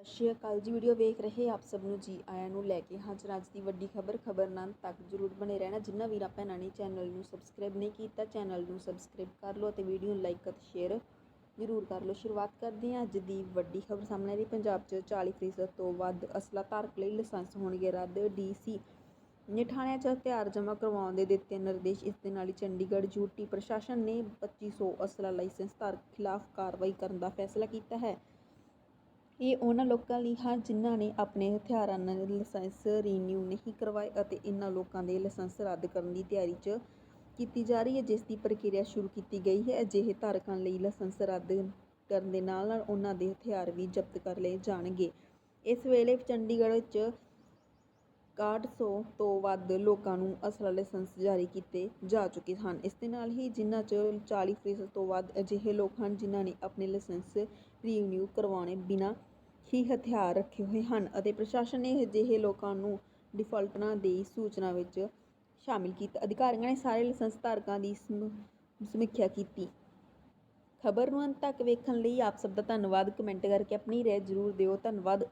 ਸਤਿ ਸ਼੍ਰੀ ਅਕਾਲ ਜੀ, ਵੀਡੀਓ ਵੇਖ ਰਹੇ ਆਪ ਸਭ ਨੂੰ ਜੀ, ਆਇਆਂ ਨੂੰ ਲੈ ਕੇ ਹਾਜ਼ਰ ਅੱਜ ਦੀ ਵੱਡੀ ਖਬਰ ਖਬਰ ਨਾਲ ਤੱਕ ਜਰੂਰ ਬਣੇ ਰਹਿਣਾ। ਜਿੰਨਾ ਵੀਰਾਂ ਭੈਣਾਂ ਨੇ ਚੈਨਲ ਨੂੰ ਸਬਸਕ੍ਰਾਈਬ ਨਹੀਂ ਕੀਤਾ, ਚੈਨਲ ਨੂੰ ਸਬਸਕ੍ਰਾਈਬ ਕਰ ਲਓ ਅਤੇ ਵੀਡੀਓ ਨੂੰ ਲਾਈਕ ਅਤੇ ਸ਼ੇਅਰ ਜ਼ਰੂਰ ਕਰ ਲਓ। ਸ਼ੁਰੂਆਤ ਕਰਦੇ ਹਾਂ ਅੱਜ ਦੀ ਵੱਡੀ ਖਬਰ ਸਾਹਮਣੇ ਆ ਰਹੀ ਪੰਜਾਬ 'ਚ 40% ਤੋਂ ਵੱਧ ਅਸਲਾ ਧਾਰਕ ਲਈ ਲਾਇਸੈਂਸ ਹੋਣਗੇ ਰੱਦ। ਡੀਸੀ ਨੇ ਥਾਣਿਆਂ 'ਚ ਹਥਿਆਰ ਜਮ੍ਹਾਂ ਕਰਵਾਉਣ ਦੇ ਦਿੱਤੇ ਨਿਰਦੇਸ਼। ਇਸ ਦੇ ਨਾਲ ਹੀ ਚੰਡੀਗੜ੍ਹ ਯੂਟੀ ਪ੍ਰਸ਼ਾਸਨ ਨੇ 2500 ਅਸਲਾ ਲਾਇਸੈਂਸ ਧਾਰਕ ਖਿਲਾਫ ਕਾਰਵਾਈ ਕਰਨ ਦਾ ਫੈਸਲਾ ਕੀਤਾ ਹੈ। ਇਹ ਉਹਨਾਂ ਲੋਕਾਂ ਲਈ ਹਨ ਜਿਨ੍ਹਾਂ ਨੇ ਆਪਣੇ ਹਥਿਆਰਾਂ ਨਾਲ ਲਾਇਸੈਂਸ ਰੀਨਿਊ ਨਹੀਂ ਕਰਵਾਏ ਅਤੇ ਇਨ੍ਹਾਂ ਲੋਕਾਂ ਦੇ ਲਾਇਸੈਂਸ ਰੱਦ ਕਰਨ ਦੀ ਤਿਆਰੀ 'ਚ ਕੀਤੀ ਜਾ ਰਹੀ ਹੈ, ਜਿਸ ਦੀ ਪ੍ਰਕਿਰਿਆ ਸ਼ੁਰੂ ਕੀਤੀ ਗਈ ਹੈ। ਅਜਿਹੇ ਧਾਰਕਾਂ ਲਈ ਲਾਇਸੈਂਸ ਰੱਦ ਕਰਨ ਦੇ ਨਾਲ ਨਾਲ ਉਹਨਾਂ ਦੇ ਹਥਿਆਰ ਵੀ ਜ਼ਬਤ ਕਰ ਲਏ ਜਾਣਗੇ। ਇਸ ਵੇਲੇ ਚੰਡੀਗੜ੍ਹ 'ਚ 6100 ਤੋਂ ਵੱਧ ਲੋਕਾਂ ਨੂੰ ਅਸਲਾ ਲਾਇਸੈਂਸ ਜਾਰੀ ਕੀਤੇ ਜਾ ਚੁੱਕੇ ਹਨ। ਇਸ ਦੇ ਨਾਲ ਹੀ ਜਿਨ੍ਹਾਂ 'ਚ 40% ਤੋਂ ਵੱਧ ਅਜਿਹੇ ਲੋਕ ਹਨ ਜਿਨ੍ਹਾਂ ਨੇ ਆਪਣੇ ਲਾਇਸੈਂਸ ਰੀਨਿਊ ਕਰਵਾਉਣੇ ਬਿਨਾਂ ਹੀ ਹਥਿਆਰ ਰੱਖੇ ਹੋਏ ਹਨ ਅਤੇ ਪ੍ਰਸ਼ਾਸਨ ਨੇ ਅਜਿਹੇ ਲੋਕਾਂ ਨੂੰ ਡਿਫਾਲਟਰਾਂ ਦੀ ਸੂਚਨਾ ਵਿੱਚ ਸ਼ਾਮਿਲ ਕੀਤਾ। ਅਧਿਕਾਰੀਆਂ ਨੇ ਸਾਰੇ ਲਾਇਸੈਂਸ ਧਾਰਕਾਂ ਦੀ ਸਮੀ- ਸਮੀਖਿਆ ਕੀਤੀ। ਖਬਰ ਨੂੰ ਅੰਤ ਤੱਕ ਵੇਖਣ ਲਈ ਆਪ ਸਭ ਦਾ ਧੰਨਵਾਦ। ਕਮੈਂਟ ਕਰਕੇ ਆਪਣੀ ਰਾਏ ਜ਼ਰੂਰ ਦਿਓ। ਧੰਨਵਾਦ।